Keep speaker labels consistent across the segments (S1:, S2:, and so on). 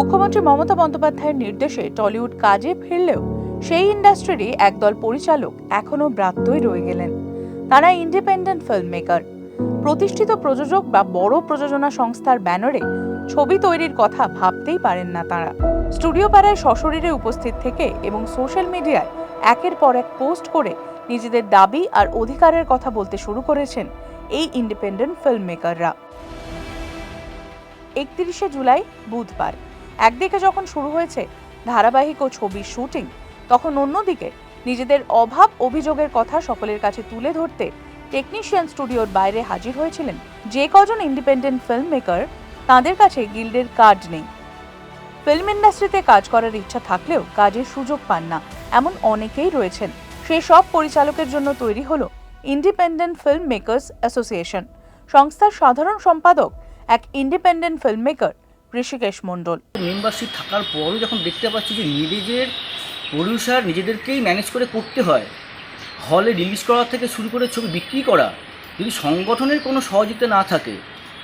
S1: মুখ্যমন্ত্রী মমতা বন্দ্যোপাধ্যায়ের নির্দেশে টলিউড কাজে ফিরলেও সেই ইন্ডাস্ট্রিরই একদল পরিচালক এখনও ব্রাত্যই রয়ে গেলেন। তারা ইন্ডিপেন্ডেন্ট ফিল্ম মেকার প্রতিষ্ঠিত প্রযোজক বা বড় প্রযোজনা সংস্থার ব্যানারে ছবি তৈরির কথা ভাবতেই পারেন না তারা। স্টুডিও পাড়ায় সশরীরে উপস্থিত থেকে এবং সোশ্যাল মিডিয়ায় একের পর এক পোস্ট করে নিজেদের দাবি আর অধিকারের কথা বলতে শুরু করেছেন এই ইন্ডিপেন্ডেন্ট ফিল্ম মেকাররা একত্রিশে জুলাই বুধবার। একদিকে যখন শুরু হয়েছে ধারাবাহিক ও ছবির শুটিং, তখন অন্যদিকে নিজেদের অভাব অভিযোগের কথা সকলের কাছে তুলে ধরতে টেকনিশিয়ান স্টুডিওর বাইরে হাজির হয়েছিলেন যে কজন ইন্ডিপেন্ডেন্ট ফিল্ম মেকার তাঁদের কাছে গিল্ডের কার্ড নেই। ফিল্ম ইন্ডাস্ট্রিতে কাজ করার ইচ্ছা থাকলেও কাজের সুযোগ পান না, এমন অনেকেই রয়েছেন। সেই সব পরিচালকের জন্য তৈরি হলো ইন্ডিপেন্ডেন্ট ফিল্ম মেকার্স অ্যাসোসিয়েশন। সংস্থার সাধারণ সম্পাদক এক independent film maker Rishikesh Mondal.
S2: Membership থাকার পরও যখন দেখতে পাচ্ছি যে নিজেদের প্রডিউসার নিজেদেরকেই ম্যানেজ করে করতে হয় হলে রিলিজ করা থেকে শুরু করে ছবি বিক্রি করা যদি সংগঠনের কোনো সহযোগিতা না থাকে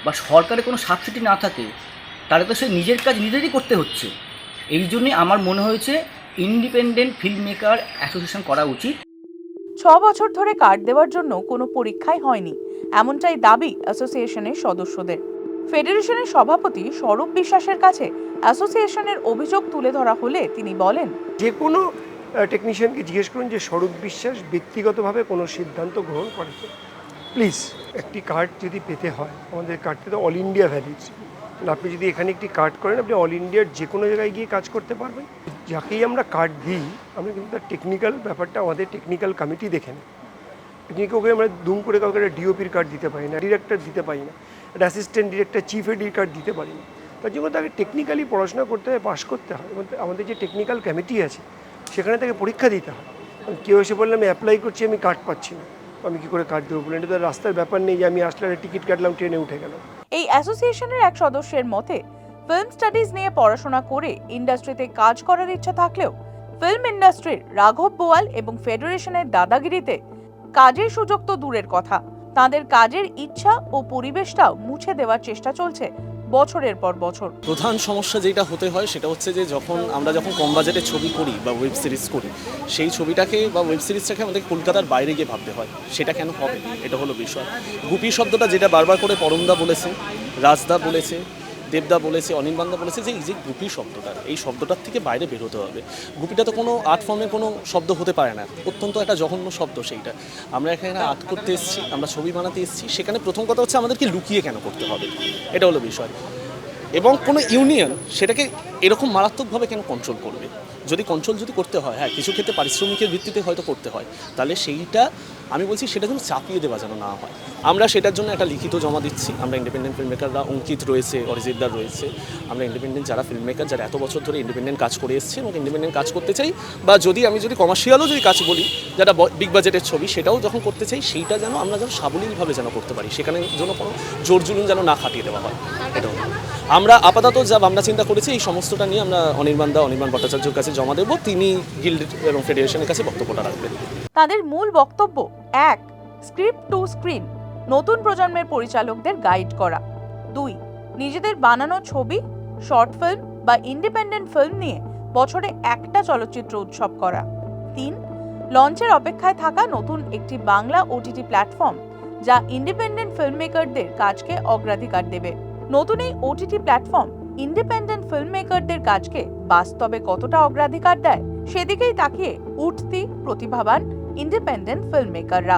S2: বা সরকারের কোনো সাবসিডি না থাকে তাহলে তো সে নিজের কাজ নিজেরই করতে হচ্ছে। এই জন্যে আমার মনে হয়েছে ইন্ডিপেন্ডেন্ট ফিল্ম মেকার অ্যাসোসিয়েশন করা উচিত।
S1: ছ বছর ধরে কার্ড দেওয়ার জন্য কোনো পরীক্ষাই হয়নি এমনটাই দাবি অ্যাসোসিয়েশনের সদস্যদের। ফেডারেশনের সভাপতি স্বরূপ বিশ্বাসের কাছে অ্যাসোসিয়েশনের অভিযোগ তুলে ধরা হলে তিনি বলেন,
S3: যে কোনো টেকনিশিয়ানকে জিজ্ঞেস করুন যে স্বরূপ বিশ্বাস ব্যক্তিগতভাবে কোনো সিদ্ধান্ত গ্রহণ করে প্লিজ একটি কার্ড যদি পেতে হয়, আমাদের কার্ডটি তো অল ইন্ডিয়া ভ্যালিড আপনি যদি এখানে একটি কার্ড করেন, আপনি অল ইন্ডিয়ার যে কোনো জায়গায় গিয়ে কাজ করতে পারবেন। যাকেই আমরা কার্ড দিই, আমরা কিন্তু তার টেকনিক্যাল ব্যাপারটা আমাদের টেকনিক্যাল কমিটি দেখে কিন্তু ওকে আমরা দুম করে কাউকে একটা ডিওপির কার্ড দিতে পারি না ডিরেক্টর দিতে পারি না? অ্যাসিস্ট্যান্ট ডিরেক্টর চিফ এডির কার্ড দিতে পারি না তার জন্য তাকে টেকনিক্যালি পড়াশোনা করতে হয় পাশ করতে হয়। এবং আমাদের যে টেকনিক্যাল কমিটি আছে, সেখানে তাকে পরীক্ষা দিতে হয়। কেউ এসে বললে আমি অ্যাপ্লাই করছি, আমি কার্ড পাচ্ছি না। আমি কী করে কার্ড দেবো? বলে এটা রাস্তার ব্যাপার নেই যে আমি আসলে টিকিট কাটলাম ট্রেনে উঠে গেলাম।
S1: এই অ্যাসোসিয়েশনের এক সদস্যের মতে ফিল্ম স্টাডিজ নিয়ে পড়াশোনা করে ইন্ডাস্ট্রিতে কাজ করার ইচ্ছা থাকলেও ফিল্ম ইন্ডাস্ট্রির রাঘব বোয়াল এবং ফেডারেশনের দাদাগিরিতে কাজের সুযোগ তো দূরের কথা। তাদের কাজের ইচ্ছা ও পরিবেশটাও মুছে দেওয়ার চেষ্টা চলছে বছরের পর বছর।
S4: প্রধান সমস্যা যেটা হতে হয় সেটা হচ্ছে যে যখন আমরা যখন কম বাজেটে ছবি করি বা ওয়েব সিরিজ করি, সেই ছবিটাকে বা ওয়েব সিরিজটাকে আমাদের কলকাতার বাইরে গিয়ে ভাবতে হয়, সেটা কেন হবে? এটা হলো বিষয়। গুপি শব্দটা যেটা বারবার করে পরমদা বলেছে, রাজদা বলেছে দেবদা বলেছে অনির্বাণদা বলেছে যে এই যে গুপি শব্দটা, এই শব্দটার থেকে বাইরে বেরোতে হবে। গুপিটা তো কোনো আর্ট ফর্মে কোনো শব্দ হতে পারে না। অত্যন্ত একটা জঘন্য শব্দ সেইটা। আমরা এখানে আর্ট করতে এসেছি, আমরা ছবি বানাতে এসেছি, সেখানে প্রথম কথা হচ্ছে আমাদেরকে লুকিয়ে কেন করতে হবে? এটা হলো বিষয়। এবং কোনো ইউনিয়ন সেটাকে এরকম মারাত্মকভাবে কেন কন্ট্রোল করবে? যদি কন্ট্রোল যদি করতে হয় হ্যাঁ কিছু ক্ষেত্রে পারিশ্রমিকের ভিত্তিতে হয়তো করতে হয়, তাহলে সেইটা, আমি বলছি সেটা যেন চাপিয়ে দেওয়া যেন না হয়। আমরা সেটার জন্য একটা লিখিত জমা দিচ্ছি। আমরা ইন্ডিপেন্ডেন্ট ফিল্ম মেকাররা অঙ্কিত রয়েছে, অরিজিৎদার রয়েছে। আমরা ইন্ডিপেন্ডেন্ট যারা ফিল্ম মেকার যারা এত বছর ধরে ইন্ডিপেন্ডেন্ট কাজ করে এসছে এবং ইন্ডিপেন্ডেন্ট কাজ করতে চাই, বা যদি আমি যদি কমার্শিয়ালও যদি কাজ বলি যারা বিগ বাজেটের ছবি, সেটাও যখন করতে চাই, সেইটা যেন আমরা যেন সাবলীলভাবে যেন করতে পারি। সেখানে যেন কোনো জোর জুলুম যেন না খাটিয়ে দেওয়া হয়। এটা আমরা আপাতত যা ভাবনা চিন্তা করেছি, এই সমস্তটা নিয়ে আমরা অনির্বাণ দা, অনির্বাণ ভট্টাচার্যের কাছে জমা দেবো, তিনি গিল্ড এবং ফেডারেশনের কাছে বক্তব্যটা রাখবেন।
S1: তাদের মূল বক্তব্য এক স্ক্রিপ্ট টু স্ক্রিন নতুন প্রজন্মের পরিচালকদের গাইড করা। দুই, নিজেদের বানানো ছবি শর্ট ফিল্ম বা ইন্ডিপেন্ডেন্ট ফিল্ম নিয়ে বছরে একটা চলচ্চিত্র উৎসব করা। তিন লঞ্চের অপেক্ষায় থাকা নতুন একটি বাংলা ওটিটি প্ল্যাটফর্ম যা ইন্ডিপেন্ডেন্ট ফিল্ম মেকারদের কাজকে অগ্রাধিকার দেবে। নতুন এই ওটিটি প্ল্যাটফর্ম ইন্ডিপেন্ডেন্ট ফিল্ম মেকারদের কাজকে বাস্তবে কতটা অগ্রাধিকার দেয়, সেদিকেই তাকিয়ে উঠতি প্রতিভাবান ইন্ডিপেন্ডেন্ট ফিল্ম মেকাররা